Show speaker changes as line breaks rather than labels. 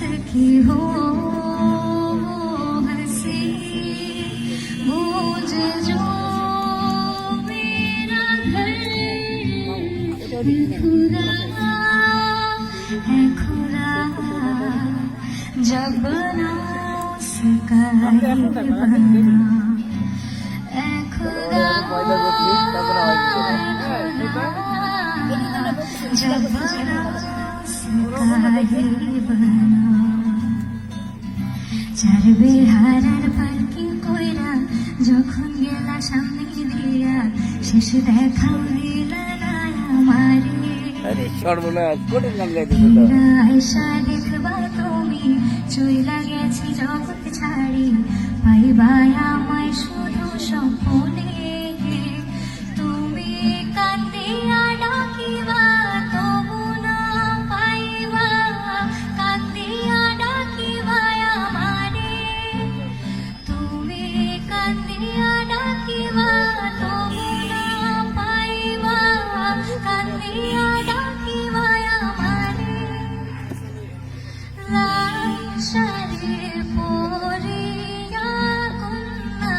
सखी हो हंसी मुझे जो मेरा घर खुदा है खुदा जब ना उसका ही बना ऐ खुदा जब ना उसका ही बना চার বেহারার পার্কিং কইরা যখন গেলা সামনে দিয়া শেষ দেখা দিলা না আমারে।
আরে সর্বনাশ কোন গান গাইতেছে
শাড়ি পরিয়া কন্যা